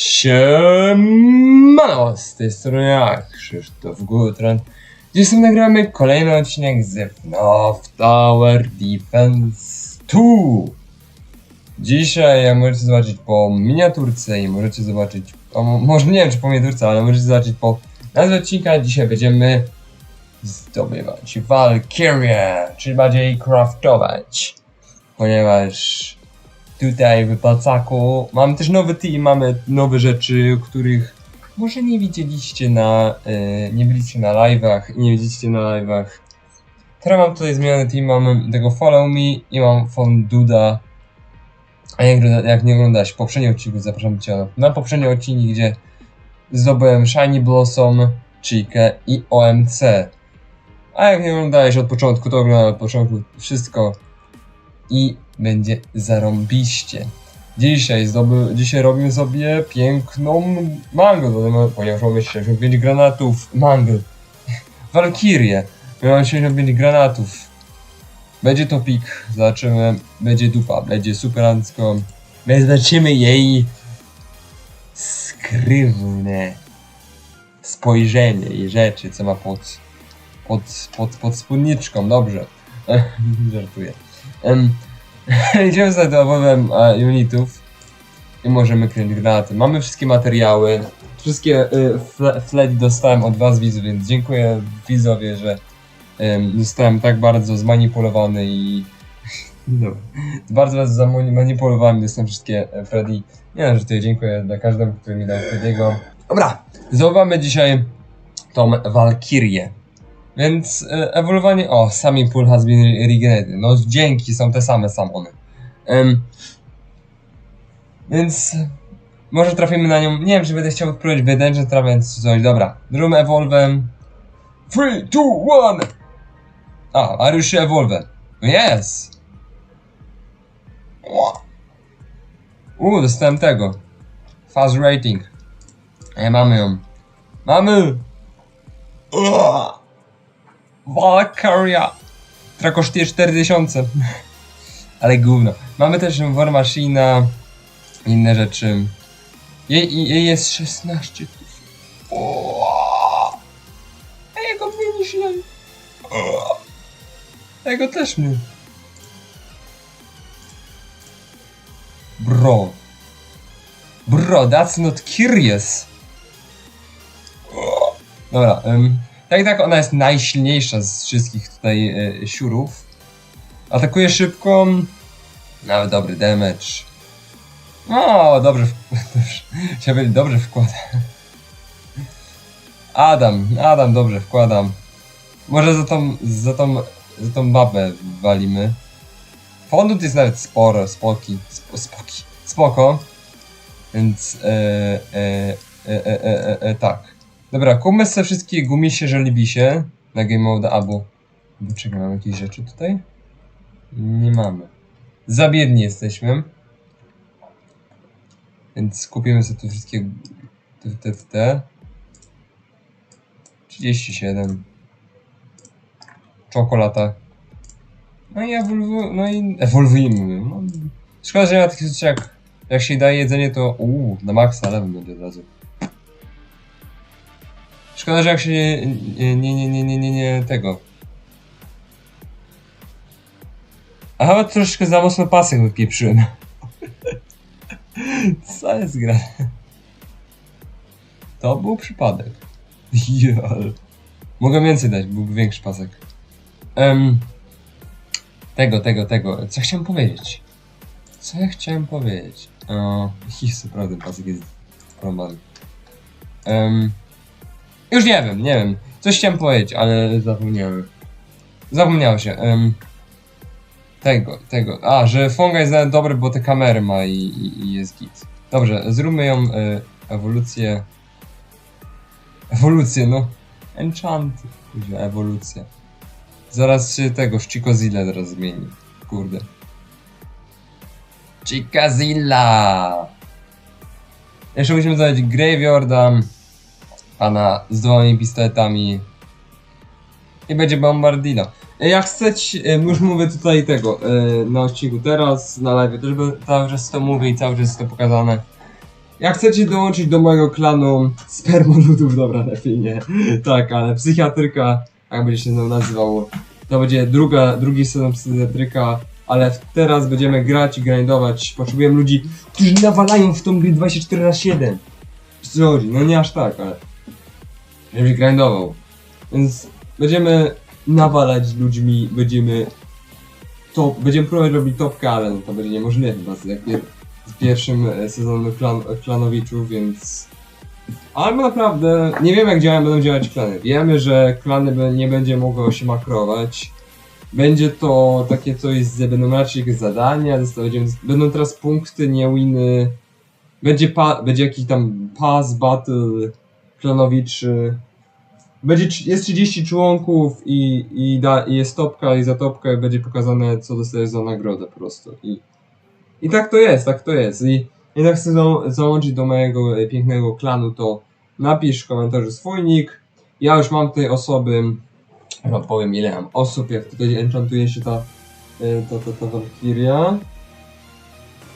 Siemano, z tej strony ja, Krzysztof Gutran. Dzisiaj nagramy kolejny odcinek z FNAF Tower Defense 2. Dzisiaj jak możecie zobaczyć po miniaturce i możecie zobaczyć, może nie wiem czy po miniaturce, ale możecie zobaczyć po nazwie odcinka. Dzisiaj będziemy zdobywać Valkyrie, czyli bardziej craftować. Ponieważ tutaj w palcaku mamy też nowy team, mamy nowe rzeczy, których może nie widzieliście na, e, nie byliście na live'ach, nie widzieliście na live'ach. Teraz mam tutaj zmieniony team, mam tego Follow Me i mam Fonduda. A jak, jak nie oglądałeś poprzedni odcinek, zapraszam cię na, poprzedni odcinek, gdzie zdobyłem Shiny Blossom, Chikę i OMC. A jak nie oglądałeś od początku, to oglądaj od początku wszystko i będzie zarąbiście. Dzisiaj, zdoby, dzisiaj robimy sobie piękną dodamy- ponieważ mamy 65 granatów mango. Walkirię. My mamy 65 granatów. Będzie topik, zobaczymy, będzie dupa, będzie superancko. My zobaczymy jej skrywne spojrzenie i rzeczy, co ma pod, pod, pod, pod spódniczką, dobrze. Żartuję. Idziemy za dowodem e, unitów i możemy kręcić granaty. Mamy wszystkie materiały. Wszystkie y, dostałem od was widzów, więc dziękuję widzowie, że em, zostałem tak bardzo zmanipulowany i no, bardzo bardzo zamanipulowany jestem wszystkie e, Freddy. Nie wiem, że tutaj dziękuję dla każdemu, który mi dał Freddy'ego. Dobra, zdobywamy dzisiaj tą Walkirię. Więc e, ewoluowanie. O, sami pool has been regenerated. No dzięki, są te same samony. Em, więc może trafimy na nią. Nie wiem, czy będę chciał odpróbować Dungeon Trap, więc coś. Dobra. Drum Evolve. 3, 2, 1! A, sure Evolve? Yes! Uuu, dostałem tego. Fast rating. E, mamy ją. Mamy! Uaa! Valkyria! Która kosztuje 4000. Ale gówno. Mamy też War Machina. Inne rzeczy. Jej, jej jest 16 tysięcy. A jego mniej niż. A Jego też mniej. Bro. Bro, that's not curious. Dobra, um, tak tak ona jest najsilniejsza z wszystkich tutaj e, siurów. Atakuje szybko. Nawet dobry damage. O, dobrze, powiedzieć, dobrze wkłada. Adam, Adam, dobrze wkładam. Może za tą, za tą, za tą babę walimy. Fondut jest nawet sporo, spoki, sp spoki, spoko. Więc, e, e, e, e, e, e, e, tak. Dobra, kupmy sobie wszystkie gumisie, żelibisie na Game Mode albo... Czekaj, mamy jakieś rzeczy tutaj? Nie mamy. Za biedni jesteśmy. Więc kupimy sobie te wszystkie... Te, te, te, te. 37. Czekolata. No i ewolwu... No i ewoluujemy. No. Szkoda, że nie ma takich rzeczy jak... Jak się daje jedzenie to... Uuu, na maksa level będzie od razu. Szkoda, że jak się nie, nie, nie, nie, nie, nie, nie, tego. Aha, troszeczkę za mocno pasek wypieprzyłem. Co jest gra? To był przypadek. Jol. Mogę więcej dać, byłby większy pasek. Em, tego, tego, tego. Co chciałem powiedzieć? Co ja chciałem powiedzieć? O, Jezu, prawda, pasek jest problem. Um, już nie wiem, nie wiem. Coś chciałem powiedzieć, ale zapomniałem. Zapomniało się. em, tego, tego. A, że Fonga jest dobry, bo te kamery ma i, i, i jest git. Dobrze, zróbmy ją y, ewolucję. Ewolucję, no. Enchanty. Kuźwa, ewolucja. Zaraz się tego, Chicozilla zaraz zmieni. Kurde. Chicazilla! Jeszcze musimy zadać Graveyarda pana z dwoma pistoletami i będzie bombardino. Jak chcecie, e, już mówię tutaj tego e, na odcinku teraz, na live też cały czas to mówię i cały czas to pokazane. Jak chcecie dołączyć do mojego klanu spermoludów, dobra, lepiej nie. Tak, ale psychiatryka, jak będzie się nazywał, to będzie druga, drugi sezon psychiatryka, ale teraz będziemy grać i grindować. Potrzebujemy ludzi, którzy nawalają w tą grę 24 na 7 Co chodzi? No nie aż tak, ale żebyś grindował. Więc będziemy nawalać ludźmi, będziemy top, będziemy próbować robić topkę, ale to będzie niemożliwe chyba z, z pierwszym e, sezonem klan, klanowiczów, więc... Ale naprawdę nie wiem jak działają, będą działać klany. Wiemy, że klany nie będzie mogło się makrować. Będzie to takie coś, że będą raczej jakieś zadania, będą teraz punkty, nie winy. Będzie, pa, będzie jakiś tam pass battle klanowiczy. Będzie, tr- jest 30 członków i, i, da, i jest topka i za topkę będzie pokazane co dostajesz za nagrodę po prostu. I, i tak to jest, tak to jest. I jak chcesz za, załączyć do mojego e, pięknego klanu, to napisz w komentarzu swój nick. Ja już mam tutaj osoby, no powiem ile mam osób, jak tutaj enchantuje się ta, e, ta, ta, ta Valkyria.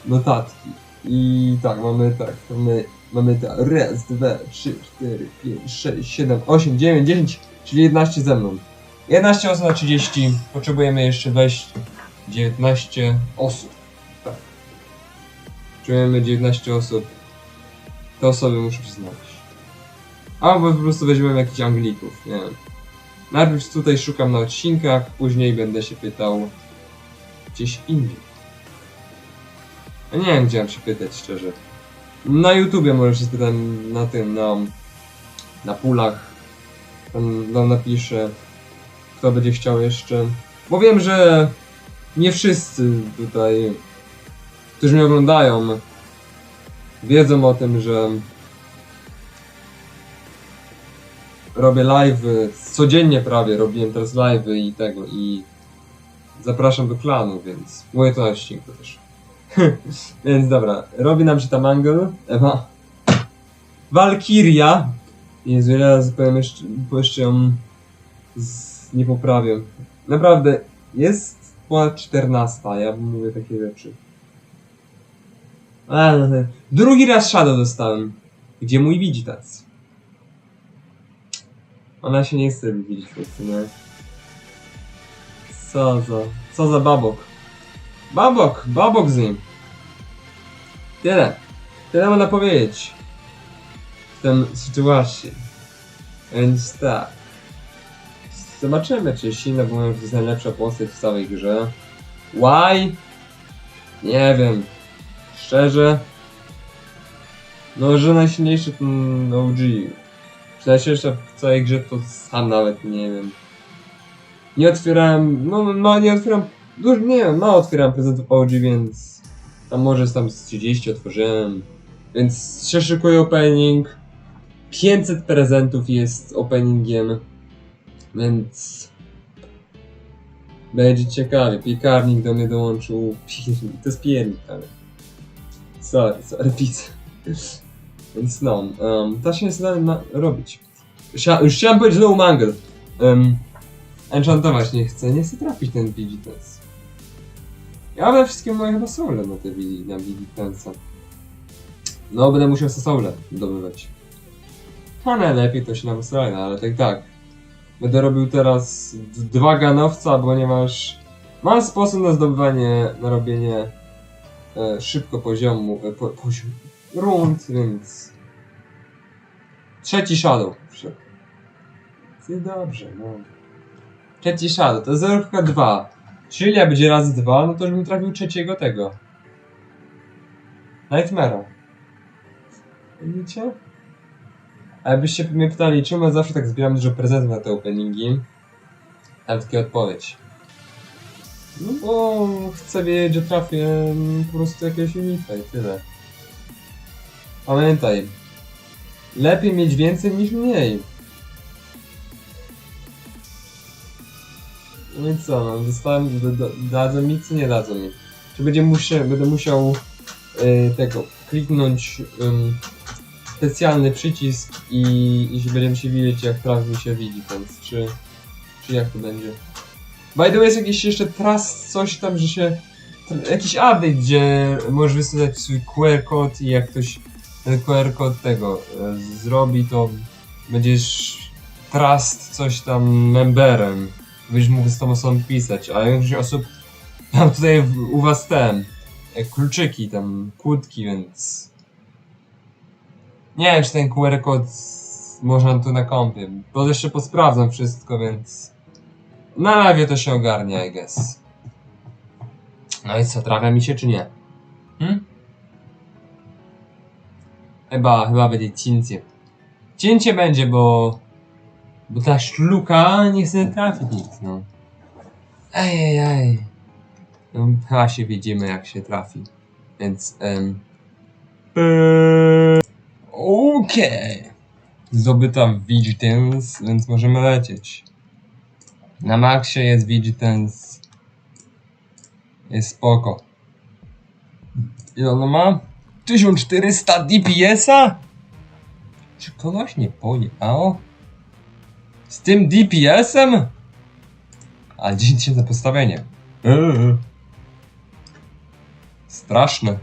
Notatki. I tak, mamy tak, mamy, mamy tak, raz, dwa, trzy, cztery, pięć, sześć, siedem, osiem, dziewięć, dziesięć, czyli 11 ze mną. 11 osób na 30, potrzebujemy jeszcze wejść 19 osób. Tak. Czujemy 19 osób. Te osoby muszę znaleźć. Albo po prostu weźmiemy jakichś Anglików, nie wiem. Najpierw tutaj szukam na odcinkach, później będę się pytał gdzieś indziej. Ja nie wiem, gdzie mam się pytać, szczerze. Na YouTubie może się spytam na tym, na, na pulach. Tam, tam napiszę, kto będzie chciał jeszcze. Bo wiem, że nie wszyscy tutaj, którzy mnie oglądają, wiedzą o tym, że robię live'y, codziennie prawie robiłem teraz live'y i tego, i zapraszam do klanu, więc mówię to na odcinku też. Więc dobra, robi nam się tam angle. Ewa. Valkyria. Jezu, ile razy powiem jeszcze, bo jeszcze ją z, nie poprawię. Naprawdę, jest ponad 14, ja mówię takie rzeczy. Ale no, drugi raz Shadow dostałem. Gdzie mój widzitac? Ona się nie chce widzieć po prostu, nie? Co za, co za babok. Babok, babok z nim. Tyle. Tyle można powiedzieć. W tym sytuacji. Więc tak. Zobaczymy, czy jest silna, bo mówią, że to jest najlepsza postać w całej grze. Why? Nie wiem. Szczerze. No, że najsilniejszy ten OG. Czy najsilniejsza w całej grze to sam nawet nie wiem. Nie otwierałem, no, no nie otwieram, dużo, nie wiem, mało otwieram prezentów OG, więc tam może tam z 30 otworzyłem. Więc się szykuje opening. 500 prezentów jest openingiem. Więc będzie ciekawie. Piekarnik do mnie dołączył. To jest piernik, ale. Sorry, sorry, pizza. Więc no, um, ta się nie da robić. Chcia- Już chciałem powiedzieć znowu mangle. Um, enchantować nie chcę, nie chcę trafić ten Vigitance. Ja we wszystkim moje chyba soule na te na Vigitance'a. No, będę musiał se soule zdobywać. A najlepiej to się na Australii, ale tak tak. Będę robił teraz dwa ganowca, ponieważ mam sposób na zdobywanie, na robienie e, szybko poziomu, e, po, poziom, rund, więc... Trzeci Shadow. Więc dobrze, no. Trzeci Shadow, to jest 0,2. Czyli jak będzie razy 2, no to już bym trafił trzeciego tego. Nightmare'a. Widzicie? A jakbyście mnie pytali, czemu ja zawsze tak zbieram dużo prezentów na te openingi? Mam takie odpowiedź. No bo chcę wiedzieć, że trafię po prostu jakiegoś unita i tyle. Pamiętaj, lepiej mieć więcej niż mniej. No i co, no, dostałem, dadzą mi, czy nie dadzą mi? Czy będzie musia, będę musiał y, tego, kliknąć ym, specjalny przycisk i, i się będziemy się widzieć jak traf mi się widzi, więc czy, czy jak to będzie? By the way jest jakiś jeszcze trust, coś tam, że się, jakiś update, gdzie możesz wysyłać swój QR kod i jak ktoś ten QR kod tego e, zrobi, to będziesz trust coś tam memberem. Będziesz mógł z tą osobą pisać, a większość osób mam tutaj u was ten e, kluczyki, tam kłódki, więc nie wiem czy ten QR kod można tu na bo jeszcze posprawdzam wszystko, więc na live to się ogarnia, I guess. No i co, trafia mi się czy nie? Hmm? Chyba, chyba będzie cięcie. Cięcie będzie, bo... Bo ta szluka nie chce trafić nic, no. Ejejej. No, chyba się widzimy jak się trafi. Więc, em... Okej. Zdobyta Vigilance, więc możemy lecieć. Na maksie jest Vigilance. Jest spoko. Ile ono ma? 1400 DPS-a? Czy kogoś nie pojechało? Z tym DPS-em? A 10 tysięcy za postawienie. Eee. Straszne.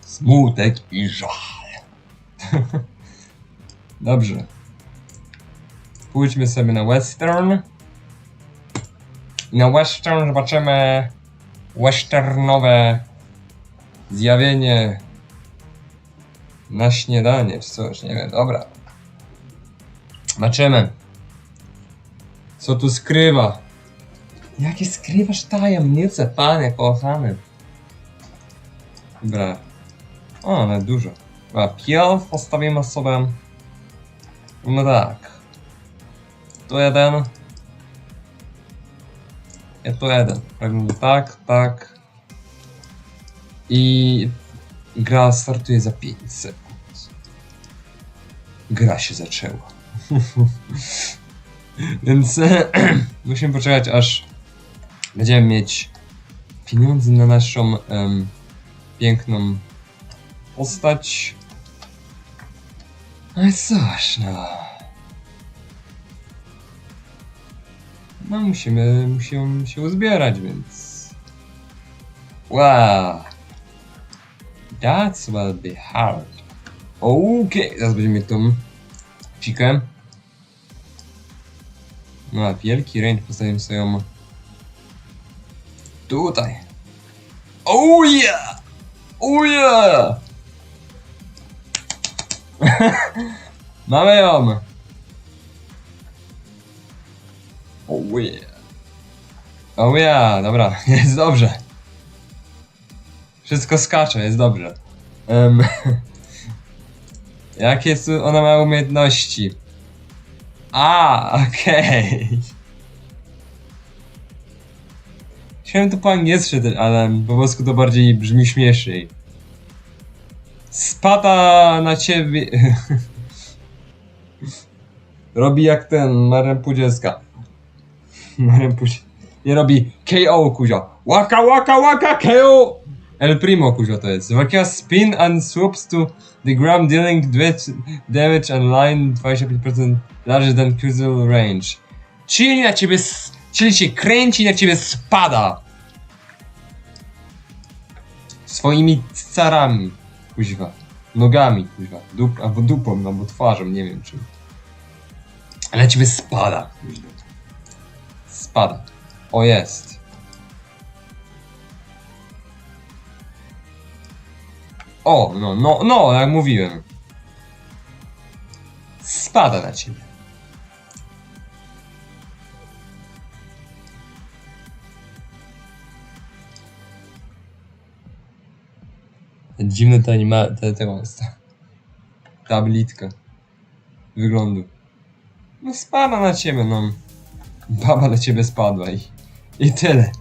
Smutek i żal. Dobrze. Pójdźmy sobie na western. I na western zobaczymy westernowe zjawienie na śniadanie, czy coś, nie wiem, dobra. Zobaczymy. Co tu skrywa? Jakie skrywasz tajemnice, panie kochany? Dobra. O, ale dużo. Dobra, pierw postawimy sobie... No tak. Tu jeden. I tu jeden. Pewnie tak, tak. I gra startuje za 5 sekund. Gra się zaczęła. Więc musimy poczekać aż będziemy mieć pieniądze na naszą piękną postać. No i cóż, no. No musimy, musimy się uzbierać, więc... Wow. That's will be hard. Okej, zaraz będziemy mieć tą chikę. No a wielki range postawimy sobie ją tutaj. Oh yeah! Oh yeah! Mamy ją! Oh yeah! Oh yeah, dobra, jest dobrze. Wszystko skacze, jest dobrze. Um, jakie ona ma umiejętności? A, okej. Chciałem to po angielsku ale po polsku to bardziej brzmi śmieszniej. Spada na ciebie. robi jak ten Marem Pudzielska. Marem Pudzielska. Nie robi KO kuzio. Waka waka waka KO! El Primo kuzio to jest. Waka spin and swoops to the ground dealing damage and line 25% larger than Kuzul range. Czyli na ciebie, czyli się kręci na ciebie spada. Swoimi carami, kuźwa. Nogami, kuźwa. Dup, albo dupą, albo twarzą, nie wiem czym. Ale na ciebie spada, kuźwa. Spada. O, jest. O, no, no, no, jak mówiłem. Spada na ciebie. Dziwne ta anima... Te, tego jest ta... Tablitka. Wyglądu. No spada na ciebie, no. Baba na ciebie spadła i... I tyle.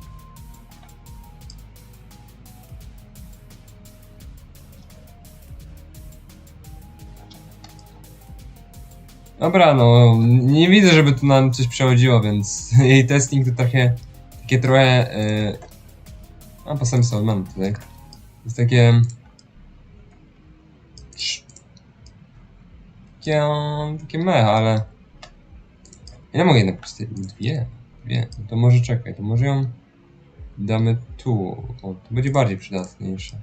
Dobra, no nie widzę, żeby tu nam coś przechodziło, więc jej testing to trochę, takie trochę, yy... a po samym sobie mam tutaj, jest takie, takie, takie mech, ale ja mogę jednak dwie, dwie, no to może czekaj, to może ją damy tu, o, to będzie bardziej przydatniejsze.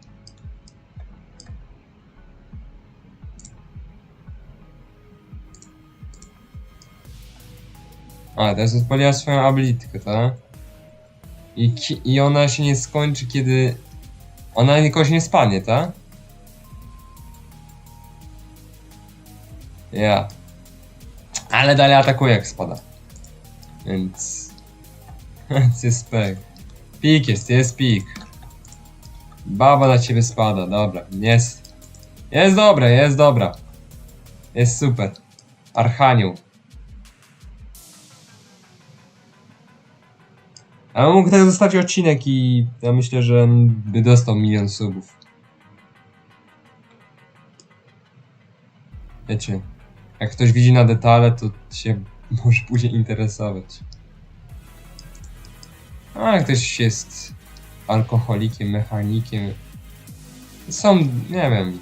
A, teraz odpaliła swoją abilitkę, tak? I, I ona się nie skończy, kiedy... Ona nikoś nie spadnie, tak? Ja. Ale dalej atakuje jak spada. Więc... Więc jest pek. Pik jest, jest pik. Baba na ciebie spada, dobra. Jest. Jest dobra, jest dobra. Jest super. Archanioł. Ale mógł tak zostawić odcinek i ja myślę, że by dostał milion subów. Wiecie, jak ktoś widzi na detale, to się może później interesować. A jak ktoś jest alkoholikiem, mechanikiem. Są, nie wiem.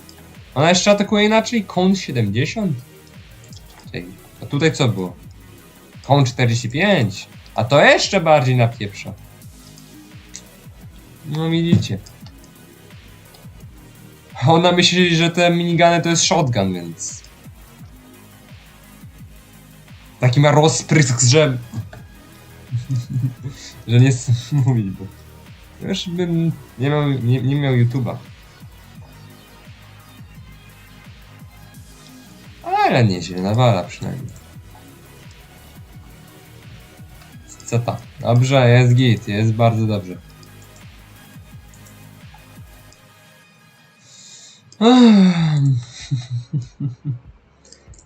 Ona jeszcze atakuje inaczej? Kąt 70? Ej, A tutaj co było? Kąt 45. A to jeszcze bardziej napieprza. No widzicie. Ona myśli, że te minigany to jest shotgun, więc... Taki ma rozprysk, że... że nie chcę mówić, bo... Już bym nie miał, nie, nie miał YouTube'a. Ale nieźle, nawala przynajmniej. To? Dobrze, jest git, jest bardzo dobrze.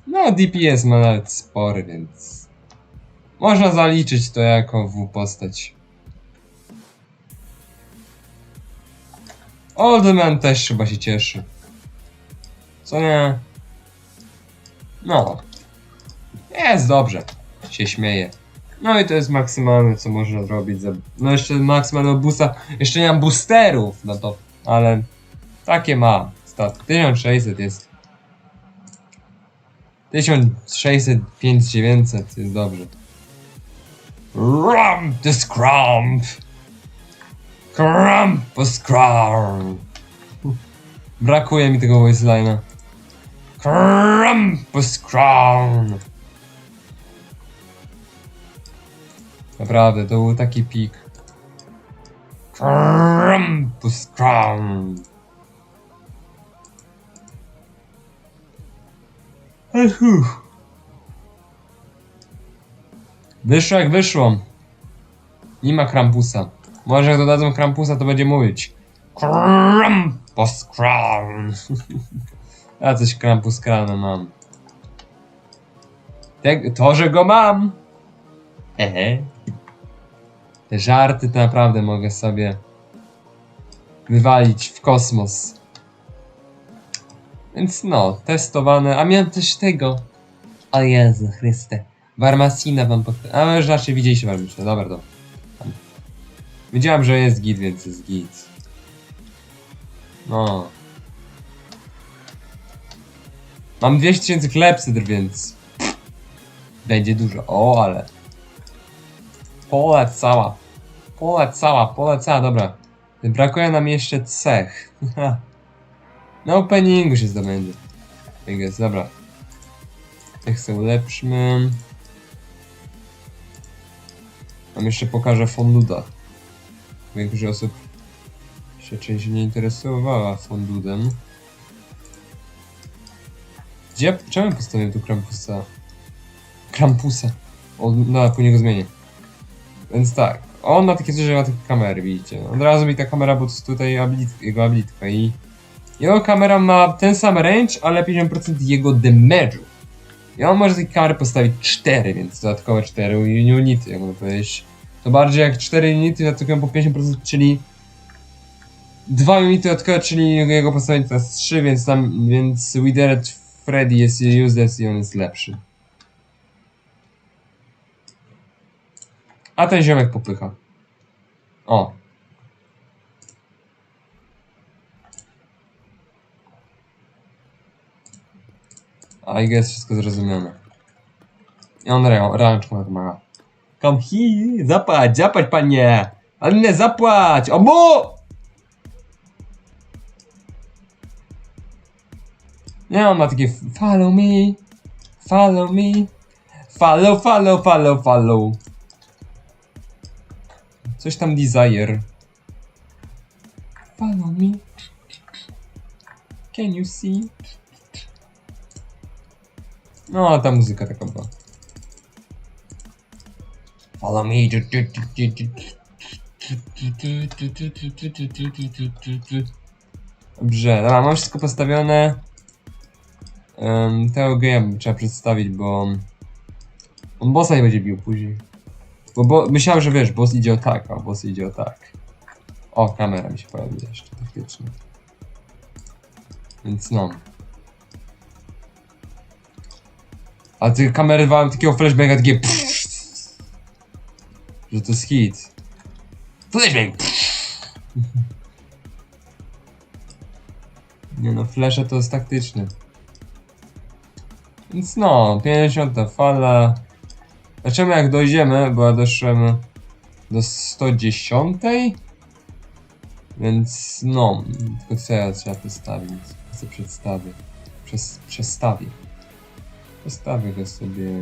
No, DPS ma nawet spory, więc... Można zaliczyć to jako W postać. Old Man też chyba się cieszy. Co nie? No. Jest dobrze. Się śmieje. No i to jest maksymalne, co można zrobić. Za... No jeszcze maksymalnego boosta. Jeszcze nie mam boosterów, no to... Ale... Takie ma. Stat. 1600 jest. 1600, 5900 jest dobrze. Rump the scrump! Crump! Brakuje mi tego voice Krampus Crump! Naprawdę, to był taki pik. Krampus uff. Wyszło jak wyszło. Nie ma Krampusa. Może jak dodadzą Krampusa, to będzie mówić Krampus Crown. Ja coś Krampus Crown mam. To, że go mam. Ehe. Te żarty to naprawdę mogę sobie wywalić w kosmos. Więc no, testowane. A miałem też tego. O Jezu Chryste. Warmasina wam pokazać. A już raczej widzieliście Warmasina. Dobra, dobra. Wiedziałem, że jest git, więc jest git. No. Mam 200 tysięcy klepsydr, więc... Będzie dużo. O, ale... Polecała. Polecała, polecała, dobra. Brakuje nam jeszcze cech. Na openingu się zdobędzie. Tak jest, dobra. Tych sobie ulepszmy. Tam jeszcze pokażę Fonduda. Większość osób się czymś nie interesowała Fondudem. Gdzie, czemu postawiłem tu Krampusa? Krampusa. O, no, później go zmienię. Więc tak, on ma takie coś, że ma takie kamery, widzicie. Od razu mi ta kamera, bo to jest tutaj abilit, jego abilitka i... Jego kamera ma ten sam range, ale 50% jego damage'u. I on może tej kamery postawić 4, więc dodatkowe 4 unity, jak można powiedzieć. To bardziej jak 4 unity atakują po 50%, czyli 2 unity dodatkowe, czyli jego to jest 3, więc tam, więc Withered Freddy jest useless i on jest lepszy. A ten ziomek popycha. O. I guess wszystko zrozumiane. I on ra- ranch ma ma. Come here, zapłać, zapłać panie! Ale nie zapłać! O bo! Nie, on ma takie follow me, follow me, Follow, follow, follow, follow. Coś tam desire. Follow me. Can you see? No, ta muzyka taka była. Follow me. Dobrze, dobra, mam wszystko postawione. Um, tego trzeba przedstawić, bo on bossa nie będzie bił później. Bo, bo myślałem, że wiesz, boss idzie o tak, a boss idzie o tak. O, kamera mi się pojawi jeszcze, faktycznie. Więc no. A ty kamery wałem takiego flashbanga, takie Że to jest hit. Flashbang! Nie no, flesze to jest taktyczny. Więc no, 50 fala. Zobaczymy jak dojdziemy, bo ja doszłem do 110. Więc no, tylko co ja trzeba postawić? Co przedstawię? Przez, przestawię. Postawię go sobie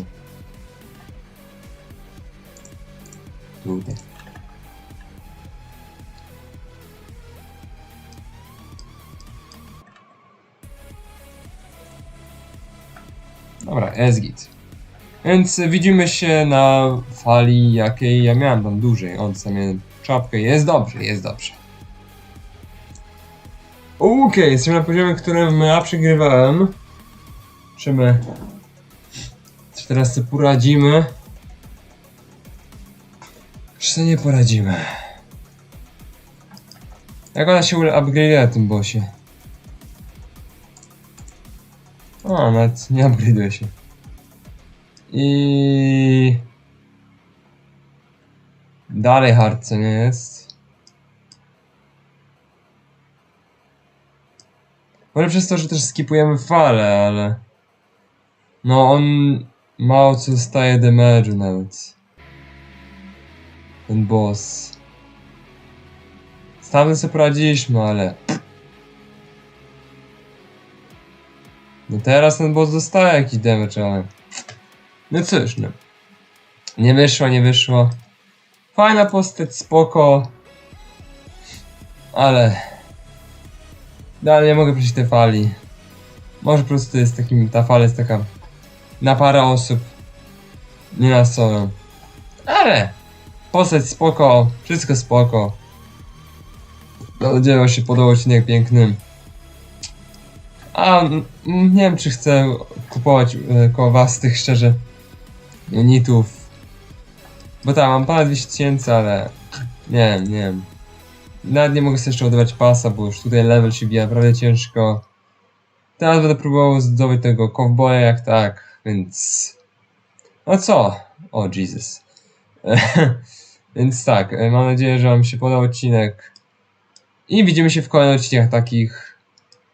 tutaj. Dobra, jest git. Więc widzimy się na fali, jakiej ja miałem tam dłużej. On sobie czapkę. Jest dobrze, jest dobrze. Okej, jesteśmy na poziomie, którym ja przegrywałem. Czy my... Czy teraz sobie poradzimy? Czy sobie nie poradzimy? Jak ona się upgrade'uje na tym bossie? O, nawet nie upgrade'uje się. I... Dalej hard, co nie jest? Może przez to, że też skipujemy falę, ale... No on mało co dostaje damage'u nawet. Ten boss. Z tamtym sobie poradziliśmy, ale... No teraz ten boss dostaje jakiś damage, ale... No cóż, no. Nie wyszło, nie wyszło. Fajna postać, spoko. Ale... Dalej nie mogę przejść tej fali. Może po prostu jest takim, ta fala jest taka na parę osób. Nie na solo. Ale postać spoko, wszystko spoko. Nadzieję, że się podobał odcinek piękny. A mm, nie wiem, czy chcę kupować e, koło was tych szczerze unitów. Bo tak, mam ponad 200 tysięcy, ale nie wiem, nie wiem. Nawet nie mogę sobie jeszcze ładować pasa, bo już tutaj level się bije naprawdę ciężko. Teraz będę próbował zdobyć tego cowboya jak tak, więc... No co? O Jesus. więc tak, e, mam nadzieję, że wam się podobał odcinek. I widzimy się w kolejnych odcinkach takich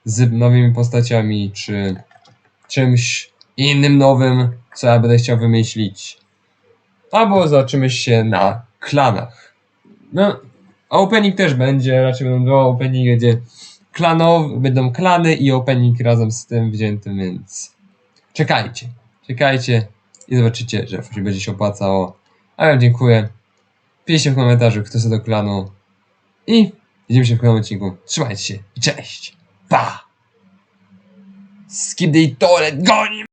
z nowymi postaciami, czy czymś innym nowym, co ja będę chciał wymyślić. Albo zobaczymy się na klanach. No, opening też będzie, raczej będą dwa openingi, gdzie klanow, będą klany i opening razem z tym wziętym, więc czekajcie, czekajcie i zobaczycie, że będzie się opłacało. A ja dziękuję. Piszcie w komentarzu, kto chce do klanu. I widzimy się w kolejnym odcinku. Trzymajcie się cześć! Pa! Skip the toilet, goni!